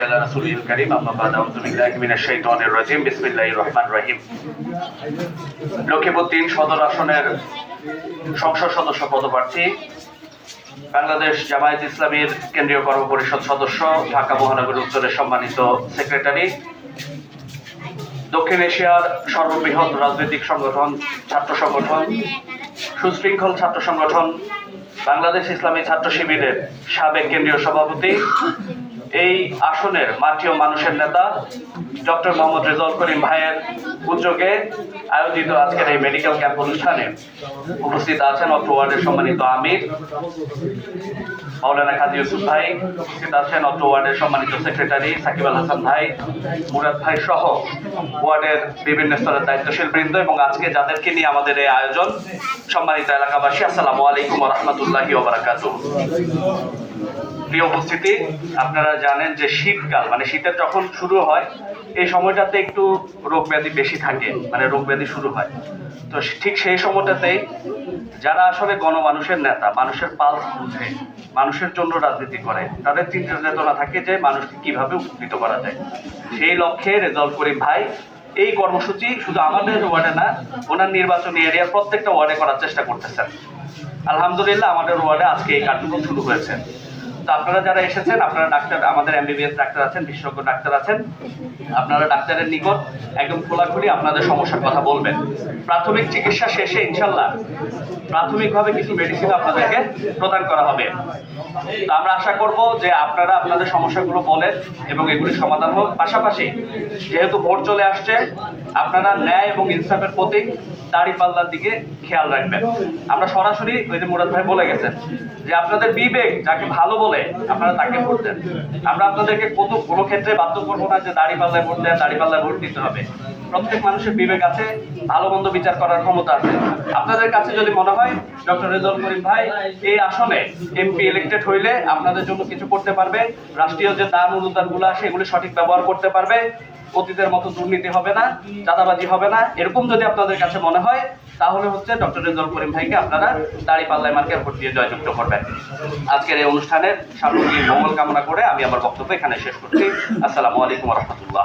على رسوله الكريم أما بعد أعوذ بالله من الشيطان الرجيم بسم الله الرحمن الرحيم লক্ষ্মীপুর তিন সদর আসনের সংসদ সদস্য পদপ্রার্থী বাংলাদেশ জামায়াত ইসলামীর কেন্দ্রীয় কর্ম পরিষদ সদস্য ঢাকা মহানগর উত্তরের সম্মানিত সেক্রেটারি দক্ষিণ এশিয়ার সর্ববৃহৎ রাজনৈতিক সংগঠন ছাত্র সংগঠন সুশৃঙ্খল ছাত্র সংগঠন বাংলাদেশ ইসলামী ছাত্র শিবিরের সাবেক কেন্দ্রীয় সভাপতি এই আসনের মাঠীয় মানুষের নেতা ডক্টর মোহাম্মদ রেজাউল করিম ভাইয়ের উদ্যোগে আয়োজিত আজকের এই মেডিকেল ক্যাম্প অনুষ্ঠানে উপস্থিত আছেন অত্র ওয়ার্ডের সম্মানিত আমির, মাওলানা কাজী ইউসুফ ভাই উপস্থিত আছেন, অত্র ওয়ার্ডের সম্মানিত সেক্রেটারি সাকিব আল হাসান ভাই, মুরাদ ভাই সহ ওয়ার্ডের বিভিন্ন স্তরের দায়িত্বশীল বৃন্দ এবং আজকে যাদেরকে নিয়ে আমাদের এই আয়োজন, সম্মানিত এলাকাবাসী, আসসালামু আলাইকুম রহমতুল্লাহি ওবরাকাতুহ প্রিয় উপস্থিতি, আপনারা জানেন যে শীতকাল মানে শীতের যখন শুরু হয়, এই সময়টাতে একটু রোগ ব্যাধি বেশি থাকে মানে রোগ ব্যাধি শুরু হয়। তো ঠিক সেই সময়টাতেই যারা আসলে গণমানুষের নেতা, মানুষের পালস বুঝে মানুষের জন্য রাজনীতি করে, তাদের চিন্তা চেতনা থাকে যে মানুষকে কীভাবে উপকৃত করা যায়। সেই লক্ষ্যে রেজাল্ট করিম ভাই এই কর্মসূচি শুধু আমাদের ওয়ার্ডে না, ওনার নির্বাচনী এরিয়ার প্রত্যেকটা ওয়ার্ডে করার চেষ্টা করতেছেন। আলহামদুলিল্লাহ আমাদের ওয়ার্ডে আজকে এই কার্যক্রম শুরু হয়েছে। তো আপনারা যারা এসেছেন, আপনারা ডাক্তার, আমাদের এমবিবিএস ডাক্তার আছেন, বিশেষজ্ঞ ডাক্তার আছেন, আপনারা ডাক্তারের নিকট একদম খোলাখুলি আপনাদের সমস্যার কথা বলবেন। প্রাথমিক চিকিৎসা শেষে ইনশাল্লাহ প্রাথমিকভাবে কিছু মেডিসিন আপনাদেরকে প্রদান করা হবে। তো আমরা আশা করব যে আপনারা আপনাদের সমস্যাগুলো বলেন এবং এগুলি সমাধান হোক। পাশাপাশি যেহেতু ভোট চলে আসছে আপনারা ন্যায় এবং ইনসাফের প্রতি দাড়ি পাল্লার দিকে খেয়াল রাখবেন। আমরা সরাসরি ওই যে মুরাদ ভাই বলে গেছেন যে আপনাদের বিবেক যাকে ভালো বলে, আপনারা তাকে ভোট দেন। আমরা আপনাদেরকে কত কোনো ক্ষেত্রে বাধ্য করব না যে দাড়ি পাল্লায় ভোট দেন, দাড়ি পাল্লায় ভোট দিতে হবে। প্রত্যেক মানুষের বিবেক আছে ভালো মন্দ বিচার করার ক্ষমতা আছে। আপনাদের কাছে যদি মনে হয়, ডক্টর রেজাউল করিম ভাই, এই আসনে এমপি ইলেক্টেড হইলে আপনাদের জন্য কিছু করতে পারবে, রাষ্ট্রীয় যে দান অনুদানগুলো সেগুলি সঠিক ব্যবহার করতে পারবে। অতীতের মতো দুর্নীতি হবে না, চাঁদাবাজি হবে না। এরকম যদি আপনাদের কাছে মনে হয়, তাহলে হচ্ছে ডক্টর রেজল করিম ভাইকে আপনারা দাড়ি পাল্লায় মার্কের ভোট দিয়ে জয়যুক্ত করবেন। আজকের এই অনুষ্ঠানের সামগ্রিক মঙ্গল কামনা করে আমি আমার বক্তব্য এখানে শেষ করছি। আসসালামু আলাইকুম রহমতুল্লাহ।